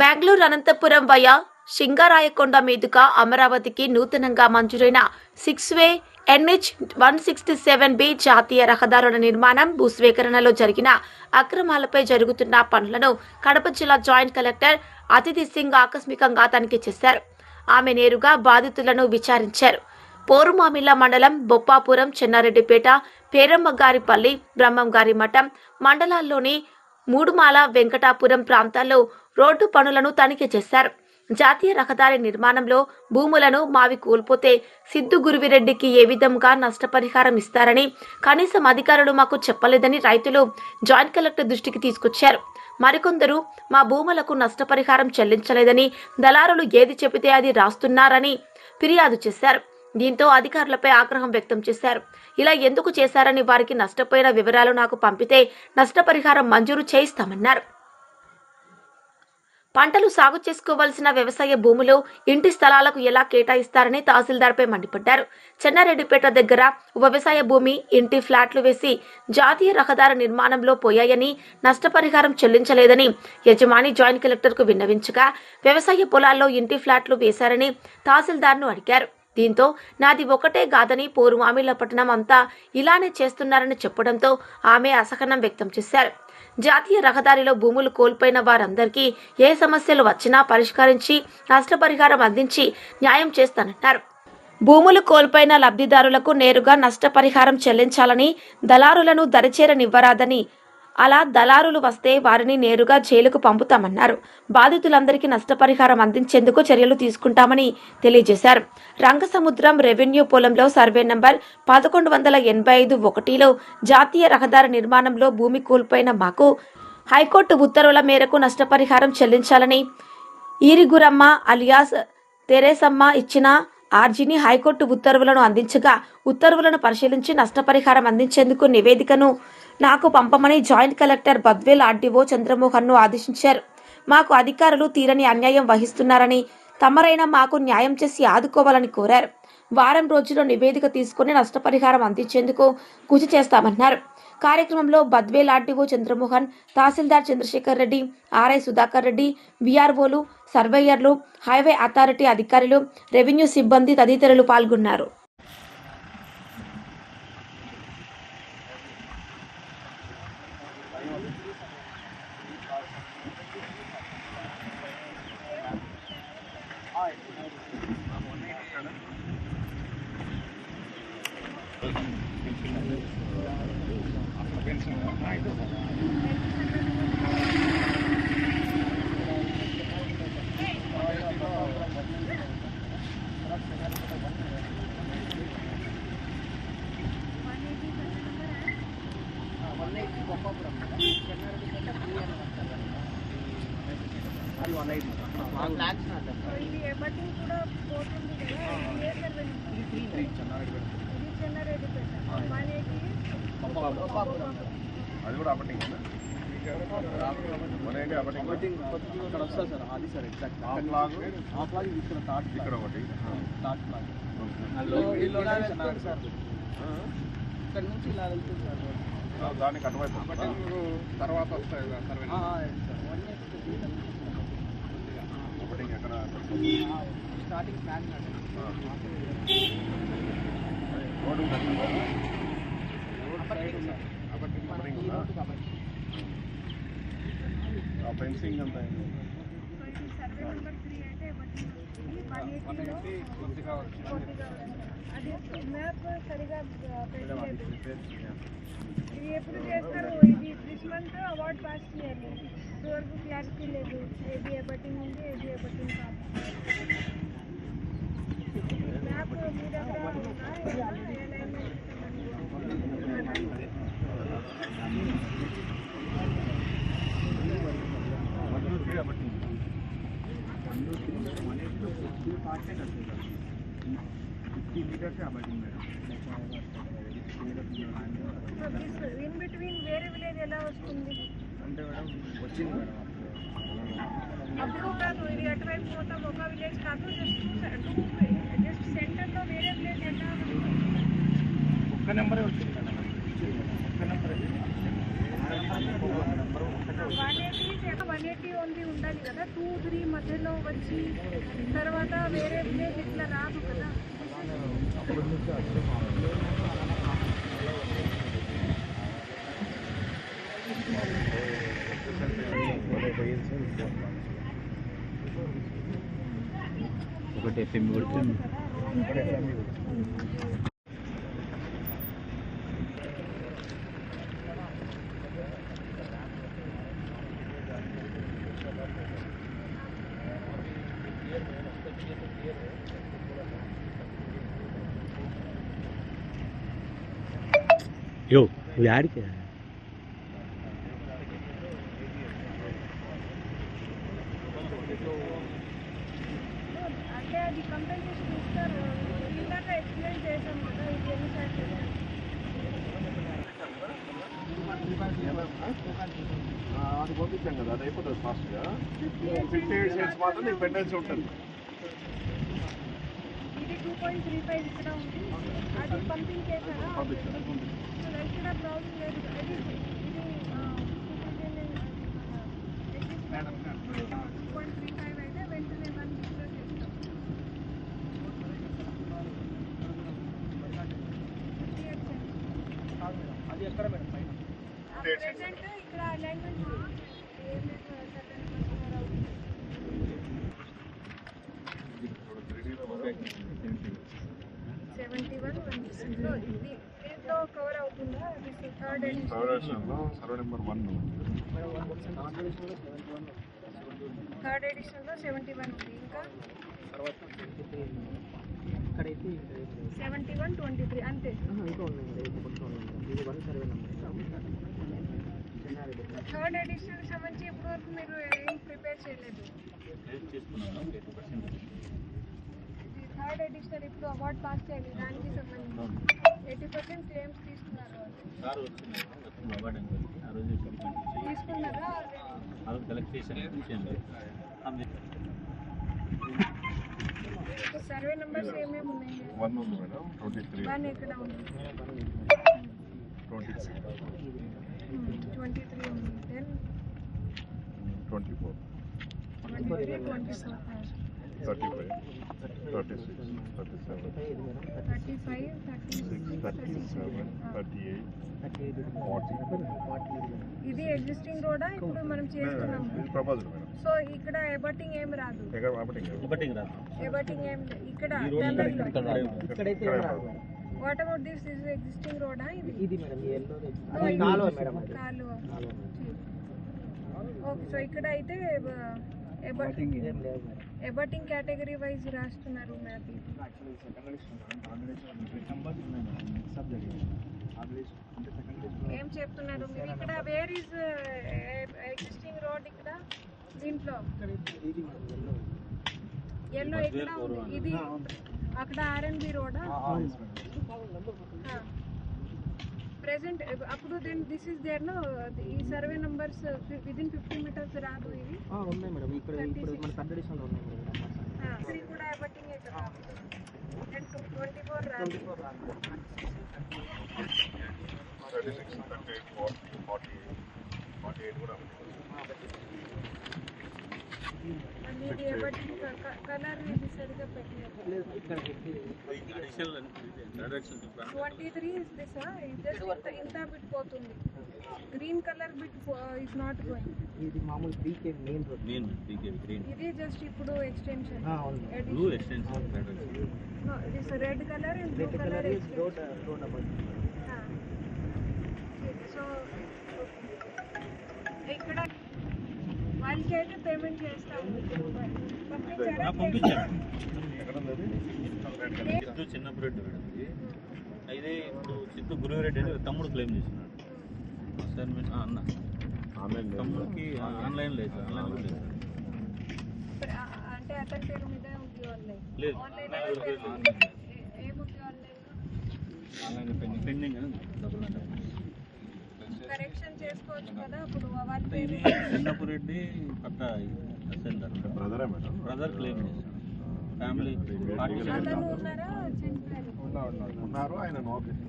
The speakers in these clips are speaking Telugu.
బెంగళూరు అనంతపురం వయా సింగరాయకొండ మీదుగా అమరావతికి నూతనంగా మంజూరైన six way NH one sixty seven B జాతీయ రహదారుల నిర్మాణం భూస్వీకరణలో జరిగిన అక్రమాలపై జరుగుతున్న పనులను కడప జిల్లా జాయింట్ కలెక్టర్ అతిథి సింగ్ ఆకస్మికంగా తనిఖీ చేశారు. ఆమె నేరుగా బాధితులను విచారించారు. పోరుమామిల్ల మండలం బొప్పాపురం చెన్నారెడ్డిపేట పేరమ్మగారిపల్లి బ్రహ్మంగారి మఠం మండలాల్లోని మూడుమాల వెంకటాపురం ప్రాంతాల్లో రోడ్డు పనులను తనిఖీ చేశారు. జాతీయ రహదారి నిర్మాణంలో భూములను మావి కోల్పోతే సిద్ధు గురువిరెడ్డికి ఏ విధంగా నష్టపరిహారం ఇస్తారని కనీసం అధికారులు మాకు చెప్పలేదని రైతులు జాయింట్ కలెక్టర్ దృష్టికి తీసుకొచ్చారు. మరికొందరు మా భూములకు నష్టపరిహారం చెల్లించలేదని దళారులు ఏది చెబితే అది రాస్తున్నారని ఫిర్యాదు చేశారు. దీంతో అధికారులపై ఆగ్రహం వ్యక్తం చేశారు. ఇలా ఎందుకు చేశారని వారికి నష్టపోయిన వివరాలు నాకు పంపితే నష్టపరిహారం మంజూరు చేయిస్తామన్నారు. పంటలు సాగు చేసుకోవాల్సిన వ్యవసాయ భూములు ఇంటి స్థలాలకు ఎలా కేటాయిస్తారని తహసీల్దార్పై మండిపడ్డారు. చెన్నారెడ్డిపేట దగ్గర వ్యవసాయ భూమి ఇంటి ఫ్లాట్లు వేసి జాతీయ రహదారి నిర్మాణంలో పోయాయని నష్టపరిహారం చెల్లించలేదని యజమాని జాయింట్ కలెక్టర్కు విన్నవించగా వ్యవసాయ పొలాల్లో ఇంటి ఫ్లాట్లు వేశారని తహసీల్దార్ను అడిగారు. దీంతో నాది ఒకటే కాదని పోరుమామిళ్ళ పట్టణం అంతా ఇలానే చేస్తున్నారని చెప్పడంతో ఆమె అసహనం వ్యక్తం చేశారు. జాతీయ రహదారిలో భూములు కోల్పోయిన వారందరికీ ఏ సమస్యలు వచ్చినా పరిష్కరించి నష్టపరిహారం అందించి న్యాయం చేస్తానన్నారు. భూములు కోల్పోయిన లబ్ధిదారులకు నేరుగా నష్టపరిహారం చెల్లించాలని దళారులను దరిచేరనివ్వరాదని అలా దళారులు వస్తే వారిని నేరుగా జైలుకు పంపుతామన్నారు. బాధితులందరికీ నష్టపరిహారం అందించేందుకు చర్యలు తీసుకుంటామని తెలియజేశారు. రంగసముద్రం రెవెన్యూ పొలంలో సర్వే నంబర్ పదకొండు వందల ఎనభై ఐదు ఒకటిలో జాతీయ రహదారి నిర్మాణంలో భూమి కోల్పోయిన మాకు హైకోర్టు ఉత్తర్వుల మేరకు నష్టపరిహారం చెల్లించాలని ఈరిగురమ్మ అలియాస్ తెరేసమ్మ ఇచ్చిన ఆర్జీని హైకోర్టు ఉత్తర్వులను అందించగా ఉత్తర్వులను పరిశీలించి నష్టపరిహారం అందించేందుకు నివేదికను నాకు పంపమని జాయింట్ కలెక్టర్ బద్వేల్ ఆర్డీఓ చంద్రమోహన్ను ఆదేశించారు. మాకు అధికారులు తీరని అన్యాయం వహిస్తున్నారని తమరైనా మాకు న్యాయం చేసి ఆదుకోవాలని కోరారు. వారం రోజుల్లో నివేదిక తీసుకుని నష్టపరిహారం అందించేందుకు కృషి చేస్తామన్నారు. కార్యక్రమంలో బద్వేల్ ఆర్డీఓ చంద్రమోహన్ తహసీల్దార్ చంద్రశేఖర్ రెడ్డి ఆర్ఐ సుధాకర్ రెడ్డి విఆర్ఓలు సర్వేయర్లు హైవే అథారిటీ అధికారులు రెవెన్యూ సిబ్బంది తదితరులు పాల్గొన్నారు. ఇది ఎబటింగ్ కూడా పోతుంది కదా ఇది ఏ సర్వే ఇది చెన్నారెడ్డిపేట వన్ ఎయిటీ అది కూడా అప్పటింగ్ ఇక్కడ వస్తుంది సార్ అది sir exact half log half log ఇక్కడ థాట్ ఇక్కడ ఒకటి థాట్ లాగ్ ఇలా సార్ ఇక్కడ నుంచి ఇలా వెళ్తుంది సార్ ఆ, దానికి అటువైపు? తర్వాత వస్తాయి ఎక్కడ స్టార్టింగ్ ప్లాన్ రోడ్డు ఫెన్సింగ్ అంతా. సర్వే నెంబర్ త్రీ అంటే ఎబటింగ్ వన్ వన్ ఎయిటీలో ఎయిటీ కొద్దిగా వచ్చింది కొద్దిగా అది మ్యాప్ సరిగా పెట్టలేదు ఇది ఎప్పుడు చేస్తారు ఇది దిస్ మంత్ అవార్డ్ పాస్ చేయాలి ఇప్పటివరకు క్లారిటీ లేదు ఏది ఎబటింగ్ ఉంది ఏది ఎబటింగ్ కాదు ఇన్ బిట్వీన్ వేరే విలేజ్ ఎలా వస్తుంది? అంటే మేడం వచ్చింది మేడం అప్పుడు. కాదు ఇది అటువైపు మొత్తం ఒక విలేజ్ కాదు జస్ట్ జస్ట్ సెంటర్లో వేరే విలేజ్ ఎలా ఒక్క నెంబరే వచ్చింది madam. One eighty one eighty only ఉండాలి కదా. టూ త్రీ మధ్యలో వచ్చి తర్వాత వేరే విలేజ్ ఇట్లా రాదు కదా. ఒకటి ఎఫ్ఎం కొడుతుంది యో నువ్వు యాడికి అది పంపించాం కదా అది అయిపోతుంది ఫాస్ట్గా ఫిఫ్టీ ఎయిట్ సెంట్స్ మాత్రం నీకు పెండెన్సీ ఉంటుంది two point three five so two point three five అయితే వెంటనే అది ఎక్కడ మేడం? పైన సెవెంటీ వన్ ఇది దీంట్లో కవర్ అవుతుందా third edition survey number one third ఎడిషన్లో seventy one ఉంది ఇంకా ఇక్కడైతే సెవెంటీ వన్ ట్వంటీ త్రీ అంతే ఇంకా ఉన్నాయి ఇది one survey number third edition సంబంధించి ఇప్పటి వరకు మీరు ఏం ప్రిపేర్ చేయలేదు? ఇది థర్డ్ ఎడిషన్ ఇప్పుడు అవార్డ్ పాస్ చేయాలి దానికి సంబంధించి ఎయిటీ పర్సెంట్ క్లెయిమ్స్ తీసుకున్నారు తీసుకున్నారా సర్వే నెంబర్స్ ఏమేమి ఉన్నాయి? వన్ ఉంది మేడం ట్వంటీ త్రీ. వన్ ఎక్కడ ఉంది? ట్వంటీ ట్వంటీ త్రీ ఉంది then twenty four. Twenty three twenty four thirty five thirty six thirty seven thirty five thirty six thirty seven thirty eight forty ఇది ఎగ్జిస్టింగ్ రోడా? ఇప్పుడు మనం చేస్తున్నాం ఇది ప్రపోజల్ మేడం. సో ఇక్కడ ఎబటింగ్ ఏం రాదు. ఎబటింగ్ ఏం ఇక్కడ. ఇక్కడైతే రాదు. What about this is existing రోడా ఇది? ఇది మేడం ఈ ఎల్లో Oh, కాలువ మేడం కాలువ. ఓకే సో ఇక్కడ అయితే మేడం. ఎబటింగ్ కేటగిరీ వైజ్ రాస్తున్నారు మ్యాప్ ఏం చెప్తున్నారు? మీరు ఇక్కడ వేర్ ఇస్ ఎగ్జిస్టింగ్ రోడ్ ఇక్కడ? దీంట్లో. ఎల్లో ఉంది? ఇది అక్కడ ఆర్ఎన్బి రోడా? ప్రెసెంట్ అప్పుడు then this is there no ఈ survey numbers within fifty metres రాదు ఇవి? ఆ, ఉన్నాయి మేడం ఇక్కడ ఇప్పుడు మన ఎడిషన్లో ఉన్నాయి మేడం త్రీ కూడా బట్టింగ్ ట్వంటీ ఫోర్ రాదు. Thirty six thirty eight forty forty eight కూడా twenty three is this just ఇంత ఇంత బిట్ పోతుంది green colour bit is not going ఇది మామూలు త్రీకే మెయిన్ రోడ్ మెయిన్ పీకే గ్రీన్ ఇది జస్ట్ ఇప్పుడు extension blue extension this red colour and blue colour colour road road about so ఇక్కడ వాళ్ళకి అయితే పేమెంట్ చేస్తాము పంపించారా. పంపించాను ఎక్కడ ఉంది అది? చిత్తు చిన్నప్పుడు రెడ్డి మేడం ఇది అయితే ఇప్పుడు చిత్తు గురువిరెడ్డి అని తమ్ముడు క్లెయిమ్ చేస్తున్నాడు. సార్ మీ- ఆ, అన్న. ఆన్లైన్. తమ్ముడికి ఆన్లైన్ లేదు సార్ ఆన్లైన్ లేదు అంటే అతని పేరు మీద లేదు. ఆన్లైన్ పెండింగ్ డబ్బులు అంటే కరెక్షన్ చేసుకోవచ్చు కదా అప్పుడు వాళ్ళ అంటే ఇది పేరు. చిన్నప్పుడు రెడ్డి పట్ట తహసీల్దార్ బ్రదరే మేడం? బ్రదర్ క్లెయిమ్ చేశాడు ఫ్యామిలీ ఉన్నారా? ఆయన నోటీస్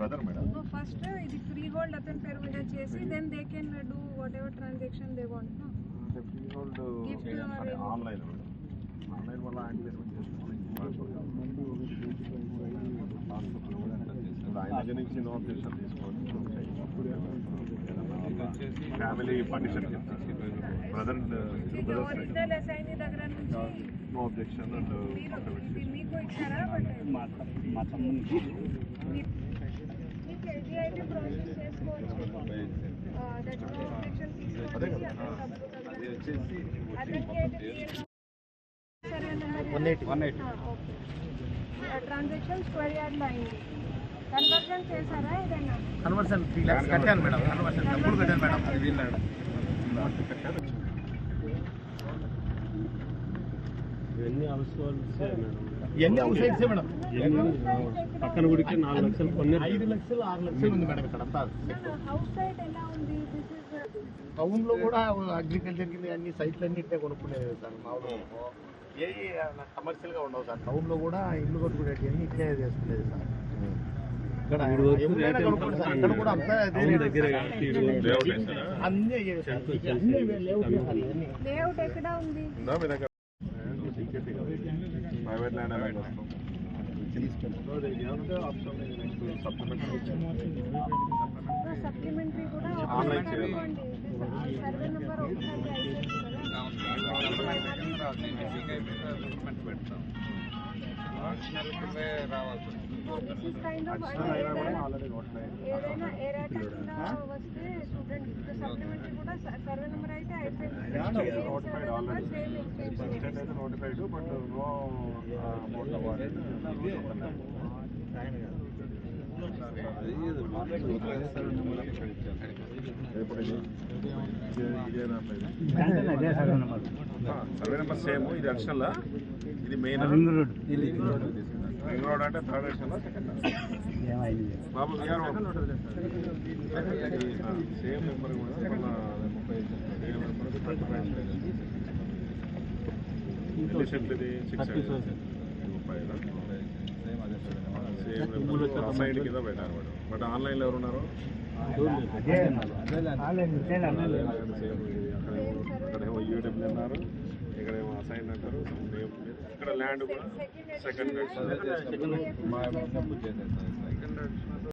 అతను first ఇది ఫ్రీ హోల్డ్ అతని పేరు మీద చేసి then they can do whatever transaction they want or anything. Online online వల్ల ఆయన పేరు మీద చేసుకోవాలి. ఇప్పుడు ఆయన దగ్గర నుంచి నో అబ్జెక్షన్ తీసుకోవచ్చు ఫ్యామిలీ పర్మిషన్ బ్రదర్ ఇది ఒరిజినల్ ఎస్ఐని దగ్గర నుంచి నో అబ్జెక్షన్ అండ్ మీరు ఇది మీకు ఇచ్చారా one eighty. One eighty. Okay transaction square యార్డ్లో అయింది. కన్వర్జన్ చేశారా ఏదైనా? కన్వర్షన్ త్రీ ల్యాక్స్ కట్టాను మేడం. కన్వర్షన్ డబ్బులు కట్టాను మేడం. అది వీళ్ళాడు ఇవన్నీ అవసరాలు ఇవన్నీ అవుట్ సైడ్సే మేడం. పక్కన గుడికి నాలుగు లక్షలు కొన్ని ఐదు లక్షలు ఆరు లక్షలు ఉంది మేడం ఇక్కడ అంతా. హౌస్ సైట్ ఎలా ఉంది? దిస్ ఇస్ టౌన్లో కూడా అగ్రికల్చర్ కింద అన్ని సైట్లు అన్ని ఇట్టే కొనుక్కునేది సార్ మామూలు ఏ కమర్షియల్గా ఉండవు సార్. టౌన్లో కూడా ఇల్లు కొట్టుకునేవి అన్ని ఇట్లే చేసుకునేది సార్. ఇక్కడ ఇక్కడ కూడా అంతా అదే అన్నీ అన్ని లేఅవుట్ ఎక్కడ ఉంది? దగ్గర? ప్రైవేట్ ల్యాండ్ అనేది వస్తాం సప్లిమెంటరీ కూడా Online ఒకసారి చేయాలి. అనుకోండి సర్వే నెంబర్ ఒకసారి దిస్ ఇస్ కైండ్ ఆఫ్ ఏదైనా notified but no amount survey number same ఇది అడిషనల్ ఇది main ring road ring road అంటే థర్డ్ అడిషనల్ సెకండ్ బాబు గారు సేమ్ నెంబర్ కూడా ముప్పై నెంబర్ ముప్పై అసైన్ కింద పెట్టారు మేడం బట్ ఆన్లైన్లో ఎవరు ఉన్నారు అక్కడేమో యూట్యూబ్ అన్నారు ఇక్కడేమో అసైన్ అంటారు ఇక్కడ ల్యాండ్ కూడా సెకండ్